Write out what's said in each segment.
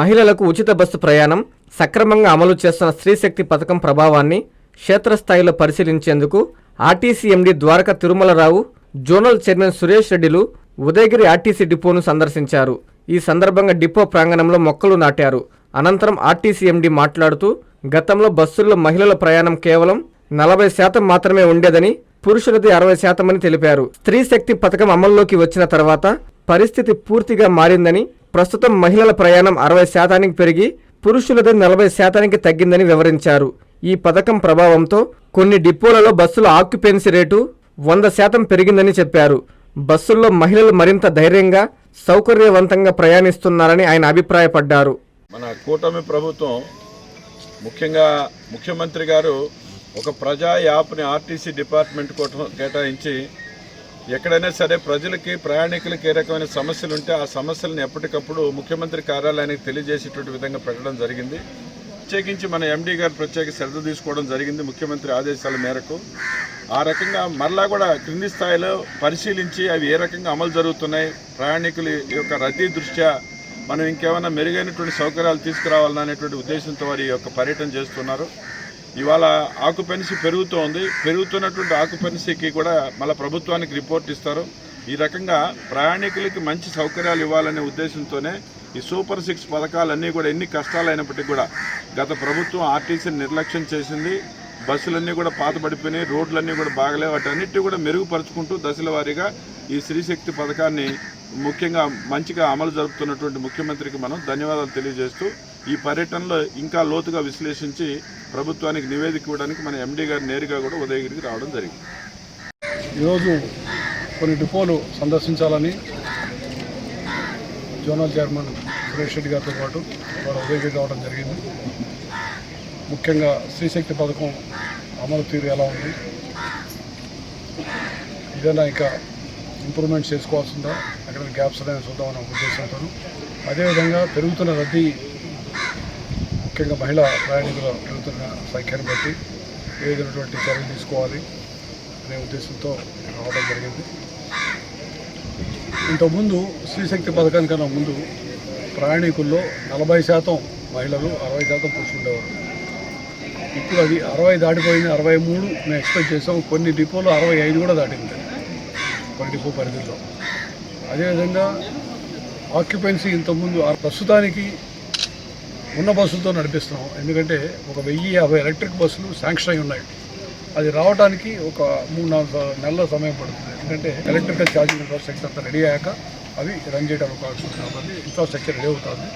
మహిళలకు ఉచిత బస్సు ప్రయాణం సక్రమంగా అమలు చేస్తున్న స్త్రీశక్తి పథకం ప్రభావాన్ని క్షేత్రస్థాయిలో పరిశీలించేందుకు RTC MD Dwaraka Tirumalarao zonal chairman Suresh రెడ్డిలు ఉదయగిరి ఆర్టీసీ డిపోను సందర్శించారు. ఈ సందర్భంగా డిపో ప్రాంగణంలో మొక్కలు నాటారు. అనంతరం ఆర్టీసీ ఎండీ మాట్లాడుతూ గతంలో బస్సుల్లో మహిళల ప్రయాణం కేవలం నలభై శాతం మాత్రమే ఉండేదని పురుషులది అరవై శాతమని తెలిపారు. స్త్రీ శక్తి పథకం అమల్లోకి వచ్చిన తర్వాత పరిస్థితి పూర్తిగా మారిందని ప్రస్తుతం మహిళల ప్రయాణం అరవై శాతానికి పెరిగి పురుషులది నలభై శాతానికి తగ్గిందని వివరించారు. ఈ పథకం ప్రభావంతో కొన్ని డిపోలలో బస్సుల ఆక్యుపెన్సీ రేటు వంద శాతం పెరిగిందని చెప్పారు. బస్సుల్లో మహిళలు మరింత ధైర్యంగా సౌకర్యవంతంగా ప్రయాణిస్తున్నారని ఆయన అభిప్రాయపడ్డారు. మన కూటమి ప్రభుత్వం ముఖ్యంగా ముఖ్యమంత్రి గారు ఒక ప్రజా యాప్ని ఆర్టీసీ డిపార్ట్మెంట్ కోసం కేటాయించి ఎక్కడైనా సరే ప్రజలకి ప్రయాణికులకి ఏ రకమైన సమస్యలు ఉంటే ఆ సమస్యలను ఎప్పటికప్పుడు ముఖ్యమంత్రి కార్యాలయానికి తెలియజేసేటువంటి విధంగా పెట్టడం జరిగింది. ప్రత్యేకించి మన ఎండీ గారు ప్రత్యేక శ్రద్ధ తీసుకోవడం జరిగింది ముఖ్యమంత్రి ఆదేశాల మేరకు. ఆ రకంగా మరలా కూడా క్రింది స్థాయిలో పరిశీలించి అవి ఏ రకంగా అమలు జరుగుతున్నాయి ప్రయాణికుల యొక్క రద్దీ దృష్ట్యా మనం ఇంకేమైనా మెరుగైనటువంటి సౌకర్యాలు తీసుకురావాలనేటువంటి అనేటువంటి ఉద్దేశంతో వారి యొక్క పర్యటన చేస్తున్నారు. ఇవాళ ఆకుపెన్సీ పెరుగుతోంది. పెరుగుతున్నటువంటి ఆకుపెన్సీకి కూడా మళ్ళీ ప్రభుత్వానికి రిపోర్ట్ ఇస్తారు. ఈ రకంగా ప్రయాణికులకి మంచి సౌకర్యాలు ఇవ్వాలనే ఉద్దేశంతోనే ఈ సూపర్ సిక్స్ పథకాలన్నీ కూడా ఎన్ని కష్టాలైనప్పటికీ కూడా గత ప్రభుత్వం ఆర్టీసీని నిర్లక్ష్యం చేసింది. బస్సులన్నీ కూడా పాతబడిపోయినాయి. రోడ్లన్నీ కూడా బాగలేవు. వాటన్నిటి కూడా మెరుగుపరుచుకుంటూ దశల వారీగా ఈ స్త్రీశక్తి పథకాన్ని ముఖ్యంగా మంచిగా అమలు జరుపుతున్నటువంటి ముఖ్యమంత్రికి మనం ధన్యవాదాలు తెలియజేస్తూ ఈ పర్యటనలో ఇంకా లోతుగా విశ్లేషించి ప్రభుత్వానికి నివేదిక ఇవ్వడానికి మన ఎండీ గారు నేరుగా కూడా ఉదయగిరికి రావడం జరిగింది. ఈరోజు కొన్ని డిపోలు సందర్శించాలని జోనల్ చైర్మన్ సురేష్ రెడ్డి గారితో పాటు వారు ఉదయగిరి రావడం జరిగింది. ముఖ్యంగా స్త్రీశక్తి పథకం అమలు తీరు ఎలా ఉంది? ఏదైనా ఇంకా ఇంప్రూవ్మెంట్ చేసుకోవాల్సిందా. అక్కడ గ్యాప్స్ అనేది చూద్దామన్న ఉద్దేశంతో. అదేవిధంగా పెరుగుతున్న రద్దీ ముఖ్యంగా మహిళా ప్రయాణికుల పెరుగుతున్న సంఖ్యను బట్టి ఏ విధమైనటువంటి చర్యలు తీసుకోవాలి అనే ఉద్దేశంతో రావడం జరిగింది. ఇంతకుముందు స్త్రీశక్తి పథకానికన్నా ముందు ప్రయాణికుల్లో నలభై శాతం మహిళలు అరవై శాతం పురుషులు ఉండేవారు. ఇప్పుడు అది అరవై దాటిపోయింది అరవై మూడు మేము ఎక్స్పెక్ట్ చేసాం. కొన్ని డిపోలు అరవై ఐదు కూడా దాటింది. ట్వంటీ డిపో పరిధిలో. అదేవిధంగా ఆక్యుపెన్సీ ఇంతకుముందు ఆ ప్రస్తుతానికి ఉన్న బస్సులతో నడిపిస్తున్నాం. ఎందుకంటే ఒక వెయ్యి యాభై ఎలక్ట్రిక్ బస్సులు శాంక్షన్ అయి ఉన్నాయి. అది రావడానికి ఒక మూడు నాలుగు నెలల సమయం పడుతుంది. ఎందుకంటే ఎలక్ట్రికల్ ఛార్జింగ్ ఇన్ఫ్రాస్ట్రక్చర్ అంతా రెడీ అయ్యాక అవి రన్ చేయడానికి అవకాశం ఉంది కాబట్టి ఇన్ఫ్రాస్ట్రక్చర్ రెడీ అవుతుంది.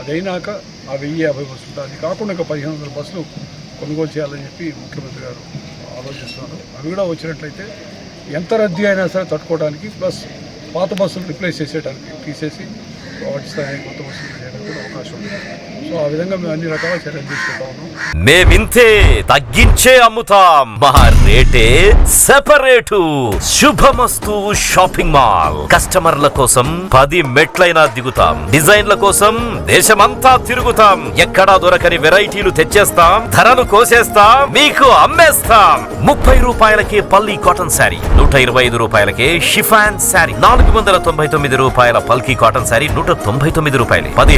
అది అయినాక ఆ వెయ్యి యాభై బస్సులు. అది కాకుండా ఒక పదిహేను వందల బస్సులు కొనుగోలు చేయాలని చెప్పి ముఖ్యమంత్రి గారు ఆలోచిస్తున్నారు. అవి కూడా వచ్చినట్లయితే ఎంత రద్దీ అయినా సరే తట్టుకోవడానికి ప్లస్ పాత బస్సులు రిప్లేస్ చేసేయడానికి తీసేసి వాటి స్థాయి కొత్త బస్సులు చేయడానికి కూడా అవకాశం ఉంది. సో ఆ విధంగా మేము అన్ని రకాల చర్యలు తీసుకుంటా. ఉన్నాం మేమింతే తగ్గించే అమ్ముతాం. మా రేటే సెపరేటు. శుభమస్తు షాపింగ్ మాల్. కస్టమర్ల కోసం పది మెట్లైనా దిగుతాం. డిజైన్ల కోసం దేశమంతా తిరుగుతాం. ఎక్కడా దొరకని వెరైటీలు తెచ్చేస్తాం. ధరలు కోసేస్తాం. మీకు అమ్మేస్తాం. ముప్పై రూపాయలకే పల్లి కాటన్ శారీ నూట ఇరవై ఐదు రూపాయలకే షిఫాన్ శారీ నాలుగు వందల తొంభై తొమ్మిది రూపాయల పల్కీ కాటన్ శారీ నూట తొంభై తొమ్మిది రూపాయలు. పది